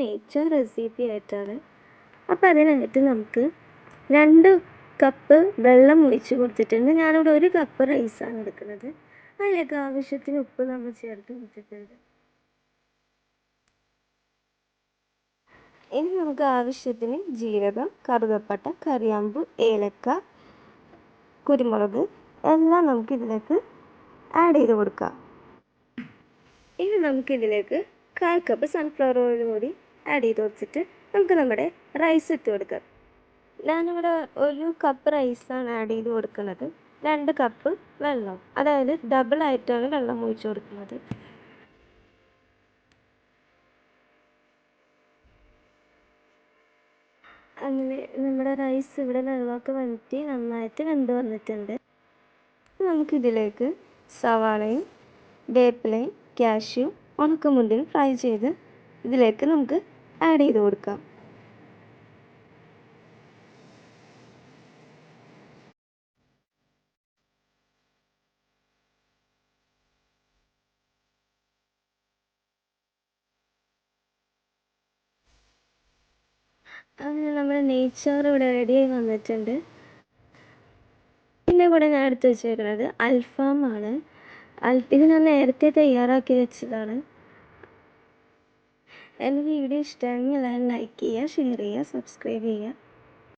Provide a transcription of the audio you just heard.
നെയ്ച്ചോർ recipe ആയിട്ടാണ്. അപ്പോൾ അതിനായിട്ട് നമുക്ക് രണ്ട് കപ്പ് വെള്ളം ഒഴിച്ച് കൊടുത്തിട്ടുണ്ട്. ഞാനിവിടെ ഒരു കപ്പ് റൈസാണ് എടുക്കുന്നത്. അതിലേക്ക് ആവശ്യത്തിന് ഉപ്പ് നമ്മൾ ചേർത്ത് കൊടുത്തിട്ടുണ്ട്. ഇനി നമുക്ക് ആവശ്യത്തിന് ജീരകം കറുകപ്പട്ട കറിയാമ്പ് ഏലക്ക കുരുമുളക് എല്ലാം നമുക്ക് ഇതിലേക്ക് ആഡ് ചെയ്ത് കൊടുക്കാം. ഇനി നമുക്കിതിലേക്ക് കാൽ കപ്പ് സൺഫ്ലവർ ഓയിൽ കൂടി ആഡ് ചെയ്ത് വെച്ചിട്ട് നമുക്ക് നമ്മുടെ റൈസ് ഇട്ട് കൊടുക്കാം. ഞാനിവിടെ ഒരു കപ്പ് റൈസാണ് ആഡ് ചെയ്ത് കൊടുക്കുന്നത്. രണ്ട് കപ്പ് വെള്ളം അതായത് ഡബിൾ ആയിട്ടാണ് വെള്ളം ഒഴിച്ചു കൊടുക്കുന്നത്. അങ്ങനെ നമ്മുടെ റൈസ് ഇവിടെ വെള്ളമൊക്കെ വഴറ്റി നന്നായിട്ട് വെന്ത് വന്നിട്ടുണ്ട്. നമുക്കിതിലേക്ക് സവാളയും വേപ്പിലയും കാഷ്യൂ ഉണക്കമുന്തിരി ഫ്രൈ ചെയ്ത് ഇതിലേക്ക് നമുക്ക് ആഡ് ചെയ്ത് കൊടുക്കാം. അങ്ങനെ നമ്മുടെ നെയ്ച്ചോറ് ഇവിടെ റെഡിയായി വന്നിട്ടുണ്ട്. പിന്നെ കൂടെ ഞാൻ എടുത്ത് വെച്ചേക്കുന്നത് അൽഫാമാണ്. അൽ ഇത് ഞാൻ നേരത്തെ തയ്യാറാക്കി വെച്ചതാണ്. എന്റെ വീഡിയോ ഇഷ്ടമായെങ്കിൽ എല്ലാവരും ലൈക്ക് ചെയ്യുക ഷെയർ ചെയ്യുക സബ്സ്ക്രൈബ് ചെയ്യുക.